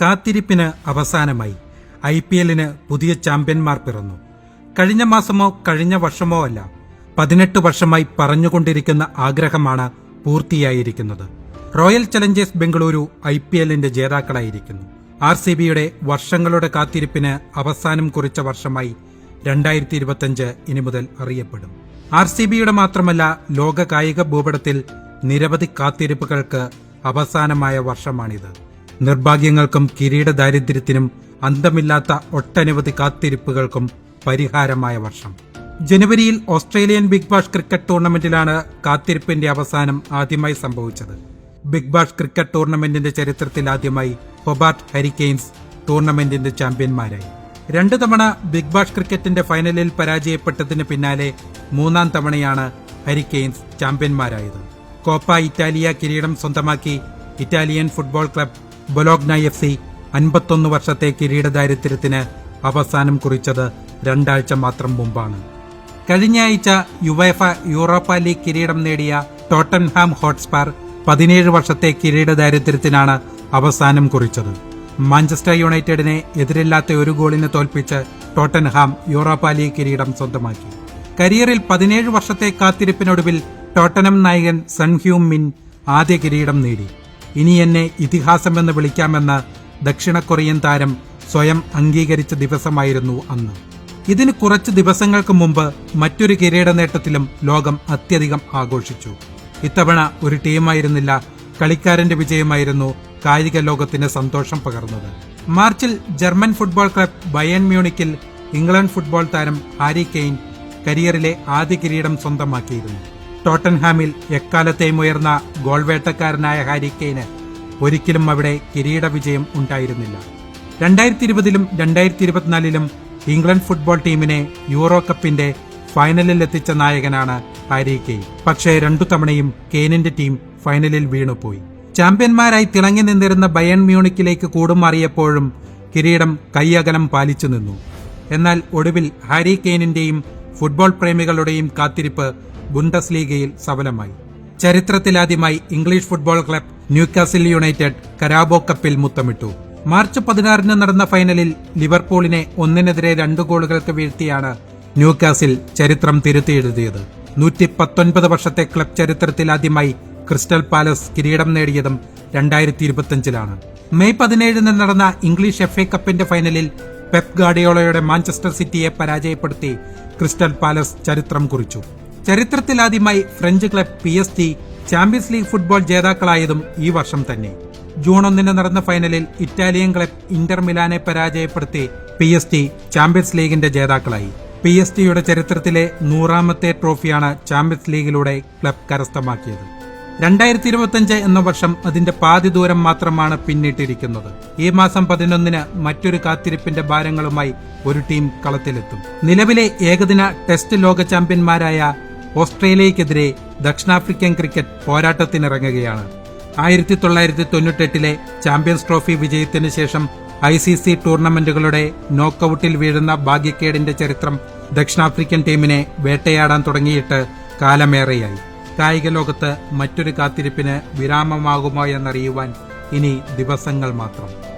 കാത്തിരിപ്പിന് അവസാനമായി I P എല്ലിന് പുതിയ ചാമ്പ്യന്മാർ പിറന്നു. കഴിഞ്ഞ മാസമോ കഴിഞ്ഞ വർഷമോ അല്ല പതിനെട്ട് വർഷമായി പറഞ്ഞുകൊണ്ടിരിക്കുന്ന ആഗ്രഹമാണ് പൂർത്തിയായിരിക്കുന്നത്. Royal challengers Bengaluru I P എല്ലിന്റെ ജേതാക്കളായിരിക്കുന്നു. ആർ സി ബിയുടെ വർഷങ്ങളുടെ കാത്തിരിപ്പിന് അവസാനം കുറിച്ച വർഷമായി രണ്ടായിരത്തി ഇരുപത്തിയഞ്ച് ഇനി മുതൽ അറിയപ്പെടും. ആർ സി ബിയുടെ മാത്രമല്ല ലോക കായിക ഭൂപടത്തിൽ നിരവധി കാത്തിരിപ്പുകൾക്ക് അവസാനമായ വർഷമാണിത്. നിർഭാഗ്യങ്ങൾക്കും കിരീട ദാരിദ്ര്യത്തിനും അന്തമില്ലാത്ത ഒട്ടനവധി കാത്തിരിപ്പുകൾക്കും പരിഹാരമായ വർഷം. ജനുവരിയിൽ ഓസ്ട്രേലിയൻ ബിഗ് ബാഷ് ക്രിക്കറ്റ് ടൂർണമെന്റിലാണ് കാത്തിരിപ്പിന്റെ അവസാനം ആദ്യമായി സംഭവിച്ചത്. ബിഗ് ബാഷ് ക്രിക്കറ്റ് ടൂർണമെന്റിന്റെ ചരിത്രത്തിൽ ആദ്യമായി ഹൊബാർട്ട് ഹരിക്കെയിൻസ് ടൂർണമെന്റിന്റെ ചാമ്പ്യന്മാരായി. രണ്ടു തവണ ബിഗ് ബാഷ് ക്രിക്കറ്റിന്റെ ഫൈനലിൽ പരാജയപ്പെട്ടതിന് പിന്നാലെ മൂന്നാം തവണയാണ് ഹരിക്കെയിൻസ് ചാമ്പ്യന്മാരായത്. കോപ്പ ഇറ്റാലിയ കിരീടം സ്വന്തമാക്കി Italian football club Bologna F C അൻപത്തൊന്ന് വർഷത്തെ കിരീടദാരിദ്ര്യത്തിന് അവസാനം കുറിച്ചത് രണ്ടാഴ്ച മാത്രം മുമ്പാണ്. കഴിഞ്ഞ ആഴ്ച യുവേഫ യൂറോപ്പ ലീഗ് കിരീടം നേടിയ ടോട്ടൻഹാം ഹോട്ട്സ്പാർ പതിനേഴ് വർഷത്തെ കിരീടദാരിദ്ര്യത്തിനാണ് അവസാനം കുറിച്ചത്. മാഞ്ചസ്റ്റർ യുണൈറ്റഡിനെ എതിരില്ലാത്ത ഒരു ഗോളിന് തോൽപ്പിച്ച് ടോട്ടൻഹാം യൂറോപ്പ ലീഗ് കിരീടം സ്വന്തമാക്കി. കരിയറിൽ പതിനേഴ് വർഷത്തെ കാത്തിരിപ്പിനൊടുവിൽ ടോട്ടനം നായകൻ സൺഹ്യൂം മിൻ ആദ്യ കിരീടം നേടി. ഇനി എന്നെ ഇതിഹാസമെന്ന് വിളിക്കാമെന്ന് ദക്ഷിണ കൊറിയൻ താരം സ്വയം അംഗീകരിച്ച ദിവസമായിരുന്നു അന്ന്. ഇതിന് കുറച്ച് ദിവസങ്ങൾക്ക് മുമ്പ് മറ്റൊരു കിരീട നേട്ടത്തിലും ലോകം അത്യധികം ആഘോഷിച്ചു. ഇത്തവണ ഒരു ടീമായിരുന്നില്ല കളിക്കാരന്റെ വിജയമായിരുന്നു കായിക ലോകത്തിന് സന്തോഷം പകർന്നത്. മാർച്ചിൽ ജർമ്മൻ ഫുട്ബോൾ ക്ലബ് ബയൻ മ്യൂണിക്കിൽ ഇംഗ്ലണ്ട് ഫുട്ബോൾ താരം ഹാരി കെയ്ൻ കരിയറിലെ ആദ്യ കിരീടം സ്വന്തമാക്കിയിരുന്നു. ടോട്ടൻഹാമിൽ എക്കാലത്തെയും ഉയർന്ന ഗോൾ വേട്ടക്കാരനായ ഹാരി കെയ്ന് ഒരിക്കലും അവിടെ കിരീട വിജയം ഉണ്ടായിരുന്നില്ല. രണ്ടായിരത്തി ഇരുപതിലും രണ്ടായിരത്തി ഇരുപത്തിനാലിലും ഇംഗ്ലണ്ട് ഫുട്ബോൾ ടീമിനെ യൂറോ കപ്പിന്റെ ഫൈനലിൽ എത്തിച്ച നായകനാണ് ഹാരി കെയ്ൻ. പക്ഷേ രണ്ടു തവണയും കെയ്നിന്റെ ടീം ഫൈനലിൽ വീണുപോയി. ചാമ്പ്യന്മാരായി തിളങ്ങി നിന്നിരുന്ന ബയൺ മ്യൂണിക്കിലേക്ക് കൂടുമാറിയപ്പോഴും കിരീടം കൈയകലം പാലിച്ചു നിന്നു. എന്നാൽ ഒടുവിൽ ഹാരി കെയ്നിന്റെയും ഫുട്ബോൾ പ്രേമികളുടെയും കാത്തിരിപ്പ് ബുണ്ടസ് ലീഗയിൽ സഫലമായി ചരിത്രത്തിലാദ്യമായി English football club Newcastle United Carabao കപ്പിൽ മുത്തമിട്ടു. മാർച്ച് പതിനാറിന് നടന്ന ഫൈനലിൽ ലിവർപൂളിനെ ഒന്നിനെതിരെ രണ്ട് ഗോളുകൾക്ക് വീഴ്ത്തിയാണ് ന്യൂകാസിൽ ചരിത്രം തിരുത്തിയെഴുതിയത് നൂറ്റി പത്തൊൻപത് വർഷത്തെ ക്ലബ് ചരിത്രത്തിൽ ആദ്യമായി ക്രിസ്റ്റൽ പാലസ് കിരീടം നേടിയതും രണ്ടായിരത്തി ഇരുപത്തിയഞ്ചിലാണ് മെയ് പതിനേഴിന് നടന്ന ഇംഗ്ലീഷ് എഫ് എ കപ്പിന്റെ ഫൈനലിൽ പെപ് ഗാഡിയോളയുടെ മാഞ്ചസ്റ്റർ സിറ്റിയെ പരാജയപ്പെടുത്തി ക്രിസ്റ്റൽ പാലസ് ചരിത്രം കുറിച്ചു. ചരിത്രത്തിലാദ്യമായി French club P S G champions league football ജേതാക്കളായതും ഈ വർഷം തന്നെ. ജൂൺ ഒന്നിന് നടന്ന ഫൈനലിൽ ഇറ്റാലിയൻ ക്ലബ് ഇന്റർ മിലാനെ പരാജയപ്പെടുത്തി പി എസ് ടി ചാമ്പ്യൻസ് ലീഗിന്റെ ജേതാക്കളായി. പി എസ് ടിയുടെ ചരിത്രത്തിലെ നൂറാമത്തെ ട്രോഫിയാണ് ചാമ്പ്യൻസ് ലീഗിലൂടെ ക്ലബ് കരസ്ഥമാക്കിയത്. രണ്ടായിരത്തി ഇരുപത്തിയഞ്ച് എന്ന വർഷം അതിന്റെ പാതി ദൂരം മാത്രമാണ് പിന്നിട്ടിരിക്കുന്നത്. ഈ മാസം പതിനൊന്നിന് മറ്റൊരു കാത്തിരിപ്പിന്റെ ഭാരങ്ങളുമായി ഒരു ടീം കളത്തിലെത്തും. നിലവിലെ ഏകദിന ടെസ്റ്റ് ലോക ചാമ്പ്യന്മാരായ ഓസ്ട്രേലിയക്കെതിരെ ദക്ഷിണാഫ്രിക്കൻ ക്രിക്കറ്റ് പോരാട്ടത്തിനിറങ്ങുകയാണ്. ആയിരത്തി തൊള്ളായിരത്തി തൊണ്ണൂറ്റെട്ടിലെ ചാമ്പ്യൻസ് ട്രോഫി വിജയത്തിന് ശേഷം ഐ സി സി ടൂർണമെന്റുകളുടെ നോക്കൌട്ടിൽ വീഴുന്ന ഭാഗ്യക്കേടിന്റെ ചരിത്രം ദക്ഷിണാഫ്രിക്കൻ ടീമിനെ വേട്ടയാടാൻ തുടങ്ങിയിട്ട് കാലമേറെയായി. കായിക ലോകത്ത് മറ്റൊരു കാത്തിരിപ്പിന് വിരാമമാകുമോ എന്നറിയുവാൻ ഇനി ദിവസങ്ങൾ മാത്രം.